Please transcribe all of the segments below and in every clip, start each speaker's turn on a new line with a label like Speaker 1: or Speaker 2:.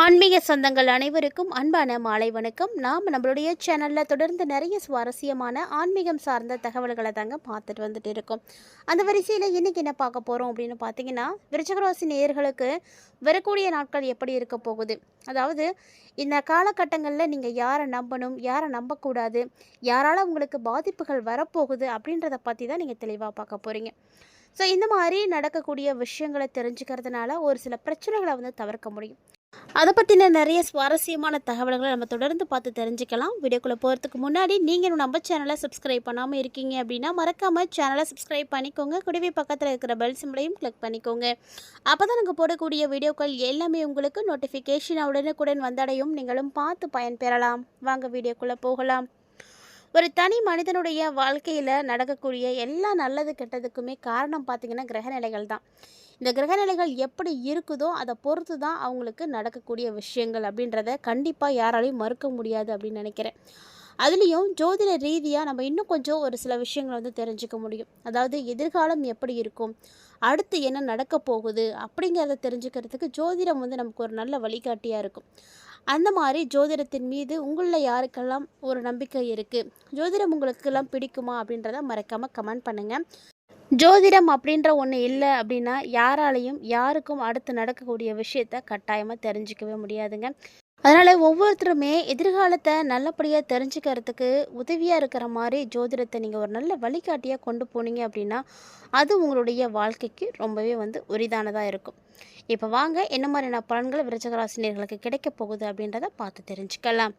Speaker 1: ஆன்மீக சொந்தங்கள் அனைவருக்கும் அன்பான மாலை வணக்கம். நாம் நம்மளுடைய சேனலில் தொடர்ந்து நிறைய சுவாரஸ்யமான ஆன்மீகம் சார்ந்த தகவல்களை தாங்க பார்த்துட்டு வந்துட்டு இருக்கோம். அந்த வரிசையில் இன்றைக்கி என்ன பார்க்க போகிறோம் அப்படின்னு பார்த்தீங்கன்னா விருச்சகராசி நேயர்களுக்கு வரக்கூடிய நாட்கள் எப்படி இருக்க போகுது? அதாவது இந்த காலகட்டங்களில் நீங்கள் யாரை நம்பணும் யாரை நம்பக்கூடாது யாரால் உங்களுக்கு பாதிப்புகள் வரப்போகுது அப்படின்றத பற்றி தான் நீங்கள் தெளிவாக பார்க்க போகிறீங்க ஸோ இந்த மாதிரி நடக்கக்கூடிய விஷயங்களை தெரிஞ்சுக்கிறதுனால ஒரு சில பிரச்சனைகளை வந்து தவிர்க்க முடியும். அதை பற்றின நிறைய சுவாரஸ்யமான தகவல்களை நம்ம தொடர்ந்து பார்த்து தெரிஞ்சுக்கலாம். வீடியோக்குள்ளே போகிறதுக்கு முன்னாடி நீங்கள் நம்ம சேனலை சப்ஸ்கிரைப் பண்ணாமல் இருக்கீங்க அப்படின்னா மறக்காமல் சேனலை சப்ஸ்கிரைப் பண்ணிக்கோங்க. குடிவை பக்கத்தில் இருக்கிற பெல் சிம்லையும் கிளிக் பண்ணிக்கோங்க. அப்போ தான் நாங்கள் போடக்கூடிய வீடியோக்கள் எல்லாமே உங்களுக்கு நோட்டிஃபிகேஷன் உடனுக்குடன் வந்தடையும். நீங்களும் பார்த்து பயன்பெறலாம். வாங்க வீடியோக்குள்ளே போகலாம். ஒரு தனி மனிதனுடைய வாழ்க்கையில் நடக்கக்கூடிய எல்லா நல்லது கெட்டதுக்குமே காரணம் பார்த்திங்கன்னா கிரகநிலைகள் தான் இந்த கிரகநிலைகள் எப்படி இருக்குதோ அதை பொறுத்து தான் அவங்களுக்கு நடக்கக்கூடிய விஷயங்கள் அப்படின்றத கண்டிப்பாக யாராலையும் மறுக்க முடியாது அப்படின்னு நினைக்கிறேன். அதுலேயும் ஜோதிட ரீதியாக நம்ம இன்னும் கொஞ்சம் ஒரு சில விஷயங்களை வந்து தெரிஞ்சுக்க முடியும். அதாவது எதிர்காலம் எப்படி இருக்கும்? அடுத்து என்ன நடக்க போகுது? அப்படிங்கிறத தெரிஞ்சுக்கிறதுக்கு ஜோதிடம் வந்து நமக்கு ஒரு நல்ல வழிகாட்டியாக இருக்கும். அந்த மாதிரி ஜோதிடத்தின் மீது உங்களில் யாருக்கெல்லாம் ஒரு நம்பிக்கை இருக்குது ஜோதிடம் உங்களுக்கெல்லாம் பிடிக்குமா அப்படின்றத மறக்காமல் கமெண்ட் பண்ணுங்கள் ஜோதிடம் அப்படின்ற ஒன்று இல்லை அப்படின்னா யாராலையும் யாருக்கும் அடுத்து நடக்கக்கூடிய விஷயத்த கட்டாயமாக தெரிஞ்சிக்கவே முடியாதுங்க. அதனால் ஒவ்வொருத்தருமே எதிர்காலத்தை நல்லபடியாக தெரிஞ்சுக்கிறதுக்கு உதவியாக இருக்கிற மாதிரி ஜோதிடத்தை நீங்கள் ஒரு நல்ல வழிகாட்டியாக கொண்டு போனீங்க அப்படின்னா அது உங்களுடைய வாழ்க்கைக்கு ரொம்பவே வந்து உரிதானதாக இருக்கும். இப்போ வாங்க என்ன மாதிரியான பலன்கள் விரச்சகராசினியர்களுக்கு கிடைக்க போகுது அப்படின்றத பார்த்து தெரிஞ்சுக்கலாம்.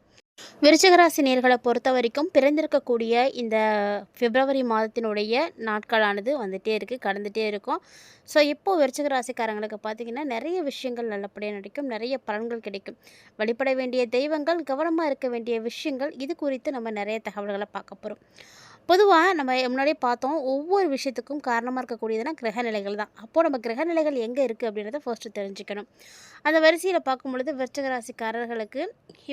Speaker 1: விருச்சகராசி நேர்களை பொறுத்த வரைக்கும் பிறந்திருக்கக்கூடிய இந்த பிப்ரவரி மாதத்தினுடைய நாட்களானது வந்துகிட்டே இருக்குது கடந்துகிட்டே இருக்கும். ஸோ இப்போது விருச்சகராசிக்காரங்களுக்கு பார்த்திங்கன்னா நிறைய விஷயங்கள் நல்லபடியாக நடிக்கும் நிறைய பலன்கள் கிடைக்கும். வழிபட வேண்டிய தெய்வங்கள் கவனமாக இருக்க வேண்டிய விஷயங்கள் இது குறித்து நம்ம நிறைய தகவல்களை பார்க்க போகிறோம் பொதுவாக நம்ம முன்னாடியே பார்த்தோம் ஒவ்வொரு விஷயத்துக்கும் காரணமாக இருக்கக்கூடியதுனா கிரகநிலைகள் தான். அப்போது நம்ம கிரகநிலைகள் எங்கே இருக்குது அப்படின்றத ஃபர்ஸ்ட்டு தெரிஞ்சுக்கணும். அந்த வரிசையில் பார்க்கும் பொழுது விருச்சகராசிக்காரர்களுக்கு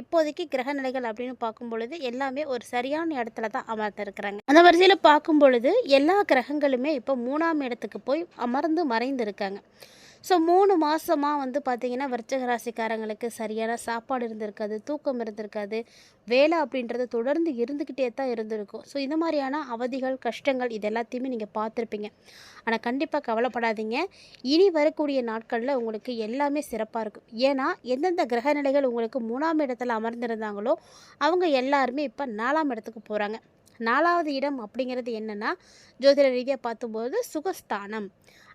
Speaker 1: இப்போதைக்கு கிரகநிலைகள் அப்படின்னு பார்க்கும் பொழுது எல்லாமே ஒரு சரியான இடத்துல தான் அமர்ந்திருக்கிறாங்க. அந்த வரிசையில் பார்க்கும் பொழுது எல்லா கிரகங்களுமே இப்போ மூணாம் இடத்துக்கு போய் அமர்ந்து மறைந்து இருக்காங்க ஸோ மூணு மாதமாக வந்து பார்த்திங்கன்னா விருச்சக ராசிக்காரங்களுக்கு சரியான சாப்பாடு இருந்திருக்காது தூக்கம் இருந்திருக்காது வேலை அப்படின்றது தொடர்ந்து இருந்துக்கிட்டே தான் இருந்திருக்கும். ஸோ இந்த மாதிரியான அவதிகள் கஷ்டங்கள் இது எல்லாத்தையுமே நீங்கள் பார்த்துருப்பீங்க. ஆனால் கண்டிப்பாக கவலைப்படாதீங்க. இனி வரக்கூடிய நாட்களில் உங்களுக்கு எல்லாமே சிறப்பாக இருக்கும். ஏன்னா எந்தெந்த கிரகநிலைகள் உங்களுக்கு மூணாம் இடத்துல அமர்ந்திருந்தாங்களோ அவங்க எல்லாருமே இப்போ நாலாம் இடத்துக்கு போகிறாங்க நாலாவது இடம் அப்படிங்கிறது என்னென்னா ஜோதிட ரீதியாக பார்த்தும்போது சுகஸ்தானம்.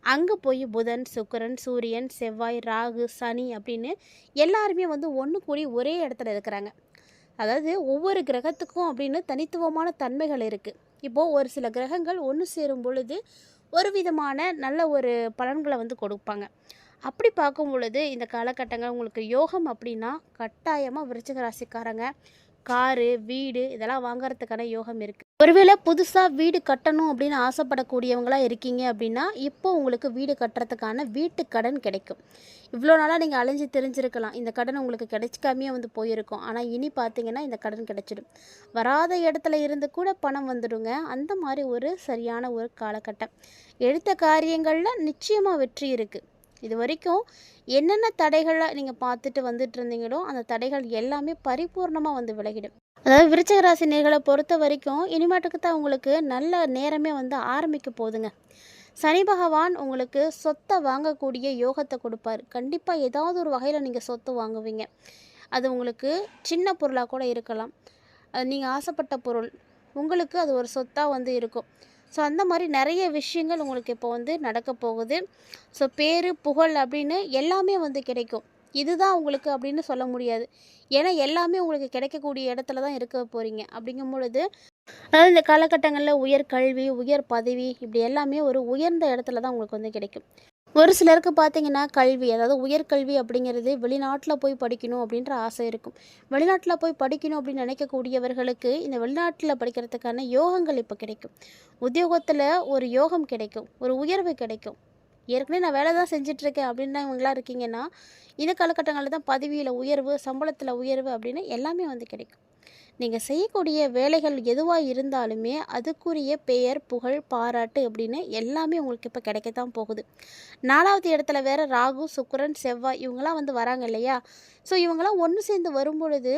Speaker 1: அங்கே போய் புதன் சுக்கரன் சூரியன் செவ்வாய் ராகு சனி அப்படின்னு எல்லாருமே வந்து ஒன்று கூடி ஒரே இடத்துல இருக்கிறாங்க. அதாவது ஒவ்வொரு கிரகத்துக்கும் அப்படின்னு தனித்துவமான தன்மைகள் இருக்குது இப்போது ஒரு சில கிரகங்கள் ஒன்று சேரும் பொழுது ஒரு விதமான நல்ல ஒரு பலன்களை வந்து கொடுப்பாங்க. அப்படி பார்க்கும் பொழுது இந்த காலகட்டங்கள் உங்களுக்கு யோகம் அப்படின்னா கட்டாயமாக விருச்சிக ராசிக்காரங்க காரு வீடு இதெல்லாம் வாங்குறதுக்கான யோகம் இருக்குது ஒருவேளை புதுசாக வீடு கட்டணும் அப்படின்னு ஆசைப்படக்கூடியவங்களாக இருக்கீங்க அப்படின்னா இப்போ உங்களுக்கு வீடு கட்டுறதுக்கான வீட்டு கடன் கிடைக்கும். இவ்வளோ நாளாக நீங்கள் அலைஞ்சு தெரிஞ்சிருக்கலாம். இந்த கடன் உங்களுக்கு கிடைச்சிக்காமையே வந்து போயிருக்கும். ஆனால் இனி பார்த்தீங்கன்னா இந்த கடன் கிடைச்சிடும். வராத இடத்துல இருந்து கூட பணம் வந்துடுங்க. அந்த மாதிரி ஒரு சரியான ஒரு காலகட்டம். எடுத்த காரியங்களில் நிச்சயமாக வெற்றி இருக்குது இது வரைக்கும் என்னென்ன தடைகளை நீங்கள் பார்த்துட்டு வந்துட்டு இருந்தீங்களோ அந்த தடைகள் எல்லாமே பரிபூர்ணமாக வந்து விலகிடும். அதாவது விருச்சக ராசி நேர்களை பொறுத்த வரைக்கும் இனிமேட்டுக்கு தான் உங்களுக்கு நல்ல நேரமே வந்து ஆரம்பிக்க போகுதுங்க. சனி பகவான் உங்களுக்கு சொத்தை வாங்கக்கூடிய யோகத்தை கொடுப்பார். கண்டிப்பாக ஏதாவது ஒரு வகையில் நீங்கள் சொத்து வாங்குவீங்க. அது உங்களுக்கு சின்ன பொருளாக கூட இருக்கலாம். அது நீங்கள் ஆசைப்பட்ட பொருள். உங்களுக்கு அது ஒரு சொத்தாக வந்து இருக்கும். ஸோ அந்த மாதிரி நிறைய விஷயங்கள் உங்களுக்கு இப்போ வந்து நடக்க போகுது. ஸோ பேர் புகழ் அப்படின்னு எல்லாமே வந்து கிடைக்கும். இதுதான் உங்களுக்கு அப்படின்னு சொல்ல முடியாது. ஏன்னா எல்லாமே உங்களுக்கு கிடைக்கக்கூடிய இடத்துல தான் இருக்க போகிறீங்க அப்படிங்கும் பொழுது அதாவது இந்த காலகட்டங்களில் உயர் கல்வி உயர் பதவி இப்படி எல்லாமே ஒரு உயர்ந்த இடத்துல தான் உங்களுக்கு வந்து கிடைக்கும். ஒரு சிலருக்கு பார்த்தீங்கன்னா கல்வி அதாவது உயர்கல்வி அப்படிங்கிறது வெளிநாட்டில் போய் படிக்கணும் அப்படின்ற ஆசை இருக்கும். வெளிநாட்டில் போய் படிக்கணும் அப்படின்னு நினைக்கக்கூடியவர்களுக்கு இந்த வெளிநாட்டில் படிக்கிறதுக்கான யோகங்கள் இப்போ கிடைக்கும். உத்தியோகத்தில் ஒரு யோகம் கிடைக்கும் ஒரு உயர்வு கிடைக்கும். ஏற்கனவே நான் வேலை தான் செஞ்சிட்ருக்கேன் அப்படின்றவங்களா இருக்கீங்கன்னா இந்த காலகட்டங்களில் தான் பதவியில் உயர்வு சம்பளத்தில் உயர்வு அப்படின்னு எல்லாமே வந்து கிடைக்கும். நீங்கள் செய்யக்கூடிய வேலைகள் எதுவாக இருந்தாலுமே அதுக்குரிய பெயர் புகழ் பாராட்டு அப்படின்னு எல்லாமே உங்களுக்கு இப்போ கிடைக்கத்தான் போகுது. நாலாவது இடத்துல வேறு ராகு சுக்கரன் செவ்வாய் இவங்களாம் வந்து வராங்க இல்லையா? ஸோ இவங்கெல்லாம் ஒன்று சேர்ந்து வரும்பொழுது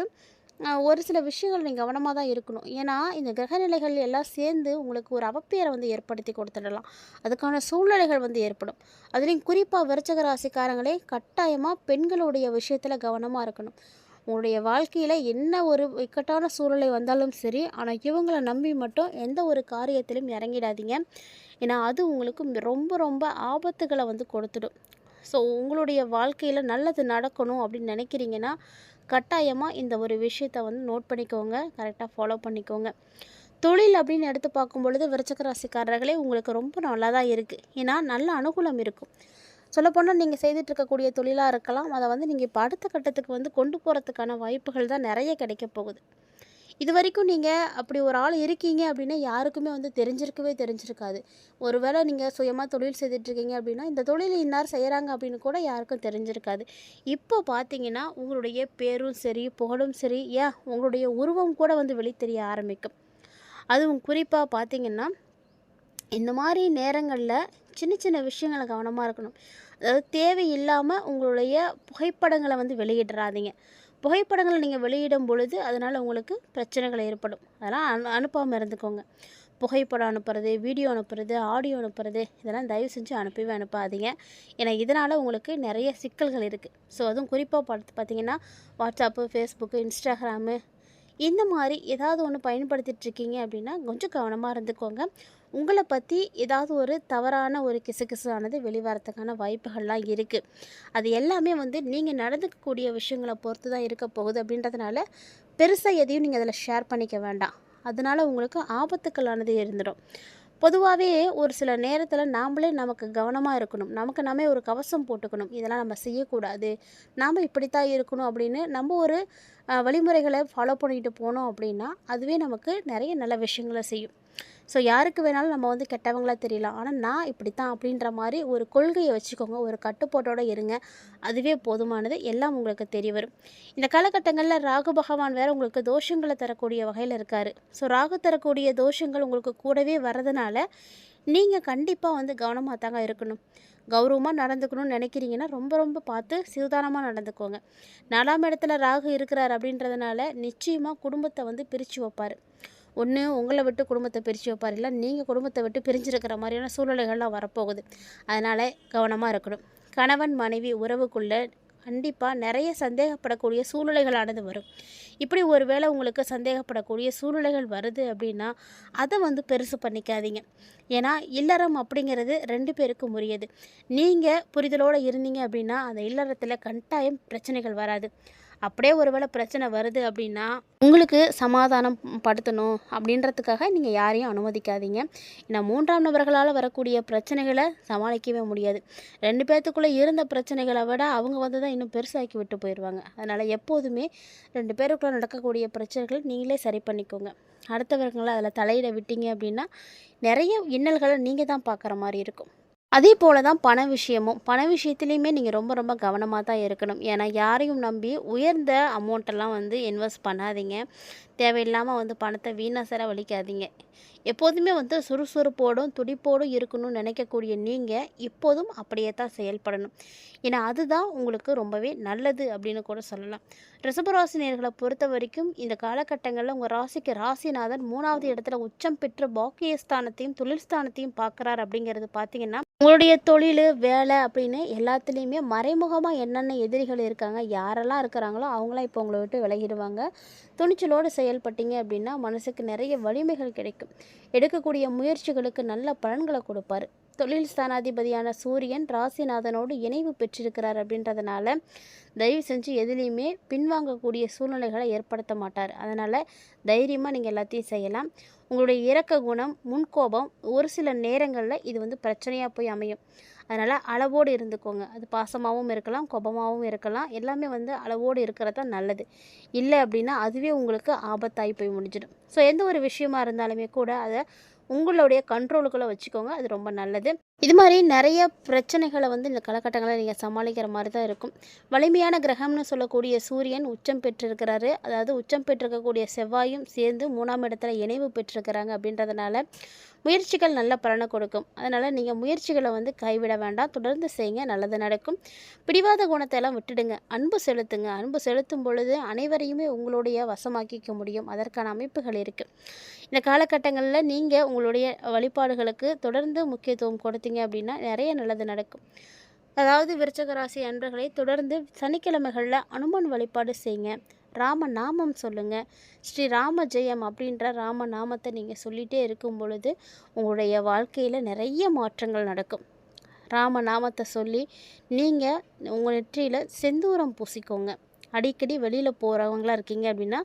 Speaker 1: ஒரு சில விஷயங்கள் நீங்கள் கவனமாக தான் இருக்கணும். ஏன்னா இந்த கிரகநிலைகள் எல்லாம் சேர்ந்து உங்களுக்கு ஒரு அவப்பேரை வந்து ஏற்படுத்தி கொடுத்துடலாம். அதுக்கான சூழ்நிலைகள் வந்து ஏற்படும். அதுலேயும் குறிப்பாக விருச்சக ராசிக்காரங்களே கட்டாயமாக பெண்களுடைய விஷயத்தில் கவனமாக இருக்கணும். உங்களுடைய வாழ்க்கையில் என்ன ஒரு இக்கட்டான சூழ்நிலை வந்தாலும் சரி ஆனால் இவங்களை நம்பி மட்டும் எந்த ஒரு காரியத்திலும் இறங்கிடாதீங்க. ஏன்னா அது உங்களுக்கு ரொம்ப ரொம்ப ஆபத்துகளை வந்து கொடுத்துடும். ஸோ உங்களுடைய வாழ்க்கையில் நல்லது நடக்கணும் அப்படின்னு நினைக்கிறீங்கன்னா கட்டாயமாக இந்த ஒரு விஷயத்தை வந்து நோட் பண்ணிக்கோங்க. கரெக்டாக ஃபாலோ பண்ணிக்கோங்க. தொழில் அப்படின்னு எடுத்து பார்க்கும் பொழுது விருச்சக ராசிக்காரர்களே உங்களுக்கு ரொம்ப நல்லா தான் இருக்குது ஏன்னா நல்ல அனுகூலம் இருக்கும். சொல்லப்போனால் நீங்கள் செய்துட்டு இருக்கக்கூடிய தொழிலாக இருக்கலாம். அதை வந்து நீங்கள் இப்போ அடுத்த கட்டத்துக்கு வந்து கொண்டு போகிறதுக்கான வாய்ப்புகள் தான் நிறைய கிடைக்க போகுது. இது வரைக்கும் நீங்கள் அப்படி ஒரு ஆள் இருக்கீங்க அப்படின்னா யாருக்குமே வந்து தெரிஞ்சிருக்கவே தெரிஞ்சிருக்காது. ஒருவேளை நீங்கள் சுயமாக தொழில் செய்துட்ருக்கீங்க அப்படின்னா இந்த தொழில் இன்னார் செய்கிறாங்க அப்படின்னு கூட யாருக்கும் தெரிஞ்சிருக்காது. இப்போ பார்த்தீங்கன்னா உங்களுடைய பேரும் சரி புகழும் சரி ஏன் உங்களுடைய உருவம் கூட வந்து வெளி தெரிய ஆரம்பிக்கும். அதுவும் குறிப்பாக பார்த்தீங்கன்னா இந்த மாதிரி நேரங்களில் சின்ன சின்ன விஷயங்களை கவனமாக இருக்கணும். அதாவது தேவையில்லாமல் உங்களுடைய புகைப்படங்களை வந்து வெளியிடுறாதீங்க. புகைப்படங்களை நீங்கள் வெளியிடும் பொழுது அதனால் உங்களுக்கு பிரச்சனைகள் ஏற்படும். அதெல்லாம் அனு அனுப்பாமல் இருந்துக்கோங்க. புகைப்படம் அனுப்புறது வீடியோ அனுப்புறது ஆடியோ அனுப்புறது இதெல்லாம் தயவு செஞ்சு அனுப்பவே அனுப்பாதீங்க. ஏன்னா இதனால் உங்களுக்கு நிறைய சிக்கல்கள் இருக்குது ஸோ அதுவும் குறிப்பாக பார்த்து பார்த்தீங்கன்னா வாட்ஸ்அப்பு ஃபேஸ்புக்கு இன்ஸ்டாகிராமு இந்த மாதிரி ஏதாவது ஒன்று பயன்படுத்திட்டு இருக்கீங்க அப்படின்னா கொஞ்சம் கவனமாக இருந்துக்கோங்க. உங்களை பற்றி ஏதாவது ஒரு தவறான ஒரு கிசுகிசுவானது வெளிவரத்துக்கான வாய்ப்புகள்லாம் இருக்குது அது எல்லாமே வந்து நீங்கள் நடந்துக்கக்கூடிய விஷயங்களை பொறுத்து தான் இருக்க போகுது அப்படின்றதுனால பெருசாக எதையும் நீங்கள் அதில் ஷேர் பண்ணிக்க வேண்டாம். அதனால் உங்களுக்கு ஆபத்துக்களானது இருந்துடும். பொதுவாகவே ஒரு சில நேரத்தில் நாமளே நமக்கு கவனமாக இருக்கணும். நமக்கு நாமே ஒரு கவசம் போட்டுக்கணும். இதெல்லாம் நம்ம செய்யக்கூடாது. நாம் இப்படித்தான் இருக்கணும் அப்படின்னு நம்ம ஒரு வழிமுறைகளை ஃபாலோ பண்ணிட்டு போனோம் அப்படின்னா அதுவே நமக்கு நிறைய நல்ல விஷயங்களை செய்யும். ஸோ யாருக்கு வேணாலும் நம்ம வந்து கெட்டவங்களா தெரியலாம். ஆனால் நான் இப்படித்தான் அப்படின்ற மாதிரி ஒரு கொள்கையை வச்சுக்கோங்க. ஒரு கட்டுப்பாட்டோடு இருங்க. அதுவே போதுமானது. எல்லாம் உங்களுக்கு தெரிய வரும். இந்த காலகட்டங்களில் ராகு பகவான் வேறு உங்களுக்கு தோஷங்களை தரக்கூடிய வகையில் இருக்கார். ஸோ ராகு தரக்கூடிய தோஷங்கள் உங்களுக்கு கூடவே வர்றதுனால நீங்கள் கண்டிப்பாக வந்து கவனமாக தாங்க இருக்கணும். கௌரவமாக நடந்துக்கணும்னு நினைக்கிறீங்கன்னா ரொம்ப ரொம்ப பார்த்து சிவதானமாக நடந்துக்கோங்க. நாலாம் இடத்துல ராகு இருக்கிறார் அப்படின்றதுனால நிச்சயமாக குடும்பத்தை வந்து பிரித்து வைப்பார். ஒன்று உங்களை விட்டு குடும்பத்தை பிரித்து வைப்பார். இல்லை நீங்கள் குடும்பத்தை விட்டு பிரிஞ்சிருக்கிற மாதிரியான சூழ்நிலைகள்லாம் வரப்போகுது. அதனால் கவனமாக இருக்கணும். கணவன் மனைவி உறவுக்குள்ளே கண்டிப்பாக நிறைய சந்தேகப்படக்கூடிய சூழ்நிலைகளானது வரும். இப்படி ஒருவேளை உங்களுக்கு சந்தேகப்படக்கூடிய சூழ்நிலைகள் வருது அப்படின்னா அதை வந்து பெருசு பண்ணிக்காதீங்க. ஏன்னா இல்லறம் அப்படிங்கிறது ரெண்டு பேருக்கும் உரியது. நீங்கள் புரிதலோடு இருந்தீங்க அப்படின்னா அந்த இல்லறத்தில் கட்டாயம் பிரச்சனைகள் வராது. அப்படியே ஒருவேளை பிரச்சனை வருது அப்படின்னா உங்களுக்கு சமாதானம் படுத்தணும் அப்படின்றதுக்காக நீங்கள் யாரையும் அனுமதிக்காதீங்க. ஏன்னா மூன்றாம் நபர்களால் வரக்கூடிய பிரச்சனைகளை சமாளிக்கவே முடியாது. ரெண்டு பேர்த்துக்குள்ளே இருந்த பிரச்சனைகளை விட அவங்க வந்து தான் இன்னும் பெருசாக்கி விட்டு போயிடுவாங்க அதனால் எப்போதுமே ரெண்டு பேருக்குள்ளே நடக்கக்கூடிய பிரச்சனைகளை நீங்களே சரி பண்ணிக்கோங்க. அடுத்தவர்களை அதில் தலையிட விட்டீங்க அப்படின்னா நிறைய இன்னல்களை நீங்கள் தான் பார்க்குற மாதிரி இருக்கும். அதே போல தான் பண விஷயமும். பண விஷயத்துலையுமே நீங்கள் ரொம்ப ரொம்ப கவனமாக தான் இருக்கணும். ஏன்னா யாரையும் நம்பி உயர்ந்த அமௌண்ட்டெல்லாம் வந்து இன்வெஸ்ட் பண்ணாதீங்க. தேவையில்லாமல் வந்து பணத்தை வீணாக செலவழிக்காதீங்க எப்போதுமே வந்து சுறுசுறுப்போடும் துடிப்போடும் இருக்கணும்னு நினைக்கக்கூடிய நீங்கள் இப்போதும் அப்படியே தான் செயல்படணும். ஏன்னா அதுதான் உங்களுக்கு ரொம்பவே நல்லது அப்படின்னு கூட சொல்லலாம். ரிஷபராசி நேர்களை பொறுத்த வரைக்கும் இந்த காலகட்டங்களில் உங்கள் ராசிக்கு ராசிநாதன் மூணாவது இடத்துல உச்சம் பெற்று பாக்கியஸ்தானத்தையும் தொழில் ஸ்தானத்தையும் பார்க்குறார் அப்படிங்கிறது பார்த்தீங்கன்னா உங்களுடைய தொழில் வேலை அப்படின்னு எல்லாத்துலேயுமே மறைமுகமாக என்னென்ன எதிரிகள் இருக்காங்க யாரெல்லாம் இருக்கிறாங்களோ அவங்களாம் இப்போ உங்களை விட்டு விலகிடுவாங்க. துணிச்சலோடு செயல்பட்டீங்க அப்படின்னா மனசுக்கு நிறைய வலிமைகள் கிடைக்கும். எடுக்கக்கூடிய முயற்சிகளுக்கு நல்ல பலன்களை கொடுப்பாரு. தொழில் ஸ்தானாதிபதியான சூரியன் ராசிநாதனோடு இணைவு பெற்றிருக்கிறார் அப்படின்றதுனால தயவு செஞ்சு எதுலேயுமே பின்வாங்கக்கூடிய சூழ்நிலைகளை ஏற்படுத்த மாட்டார். அதனால் தைரியமாக நீங்கள் எல்லாத்தையும் செய்யலாம். உங்களுடைய இரக்க குணம் முன்கோபம் ஒரு சில நேரங்களில் இது வந்து பிரச்சனையாக போய் அமையும். அதனால் அளவோடு இருந்துக்கோங்க. அது பாசமாகவும் இருக்கலாம் கோபமாகவும் இருக்கலாம். எல்லாமே வந்து அளவோடு இருக்கிறது தான் நல்லது. இல்லை அப்படின்னா அதுவே உங்களுக்கு ஆபத்தாகி போய் முடிஞ்சிடும். ஸோ எந்த ஒரு விஷயமா இருந்தாலுமே கூட அதை உங்களுடைய கண்ட்ரோலுக்குள்ளே வச்சுக்கோங்க அது ரொம்ப நல்லது. இது மாதிரி நிறைய பிரச்சனைகளை வந்து இந்த காலகட்டங்களில் நீங்கள் சமாளிக்கிற மாதிரி தான் இருக்கும். வலிமையான கிரகம்னு சொல்லக்கூடிய சூரியன் உச்சம் பெற்றிருக்கிறாரு. அதாவது உச்சம் பெற்றிருக்கக்கூடிய செவ்வாயும் சேர்ந்து மூணாம் இடத்துல இணைவு பெற்றிருக்கிறாங்க அப்படின்றதுனால முயற்சிகள் நல்ல பலனை கொடுக்கும். அதனால் நீங்கள் முயற்சிகளை வந்து கைவிட வேண்டாம். தொடர்ந்து செய்யுங்க. நல்லது நடக்கும். பிடிவாத குணத்தை எல்லாம் விட்டுடுங்க. அன்பு செலுத்துங்க. அன்பு செலுத்தும் பொழுது அனைவரையுமே உங்களுடைய வசமாக்கிக்க முடியும். அதற்கான அமைப்புகள் இருக்குது இந்த காலகட்டங்களில் நீங்கள் உங்களுடைய வழிபாடுகளுக்கு தொடர்ந்து முக்கியத்துவம் கொடுத்தீங்க அப்படின்னா நிறைய நல்லது நடக்கும். அதாவது விருச்சகராசி அன்பர்களை தொடர்ந்து சனிக்கிழமைகளில் அனுமன் வழிபாடு செய்யுங்க. ராம நாமம் சொல்லுங்கள் ஸ்ரீ ராம ஜெயம் அப்படின்ற ராம நாமத்தை நீங்கள் சொல்லிகிட்டே இருக்கும் பொழுது உங்களுடைய வாழ்க்கையில் நிறைய மாற்றங்கள் நடக்கும். ராம நாமத்தை சொல்லி நீங்கள் உங்கள் நெற்றியில் செந்தூரம் பூசிக்கோங்க. அடிக்கடி வெளியில் போகிறவங்களா இருக்கீங்க அப்படின்னா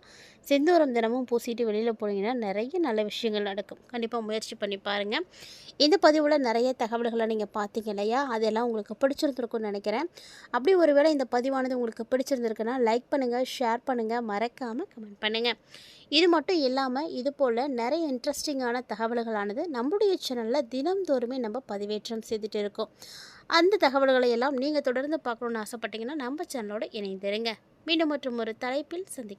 Speaker 1: செந்தூரம் தினமும் பூசிட்டு வெளியில் போனீங்கன்னா நிறைய நல்ல விஷயங்கள் நடக்கும். கண்டிப்பாக முயற்சி பண்ணி பாருங்கள் இந்த பதிவில் நிறைய தகவல்களை நீங்கள் பார்த்தீங்க இல்லையா? அதெல்லாம் உங்களுக்கு பிடிச்சிருந்துருக்கும்னு நினைக்கிறேன். அப்படி ஒருவேளை இந்த பதிவானது உங்களுக்கு பிடிச்சிருந்துருக்குன்னா லைக் பண்ணுங்கள் ஷேர் பண்ணுங்கள் மறக்காமல் கமெண்ட் பண்ணுங்கள் இது மட்டும் இல்லாமல் இது போல் நிறைய இன்ட்ரெஸ்டிங்கான தகவல்களானது நம்மளுடைய சேனலில் தினம்தோறுமே நம்ம பதிவேற்றம் செய்துட்டு இருக்கோம். அந்த தகவல்களை எல்லாம் நீங்கள் தொடர்ந்து பார்க்கணுன்னு ஆசைப்பட்டீங்கன்னா நம்ம சேனலோட இணைந்திருங்க. மீண்டும் மற்றும் ஒரு தலைப்பில் சந்திக்க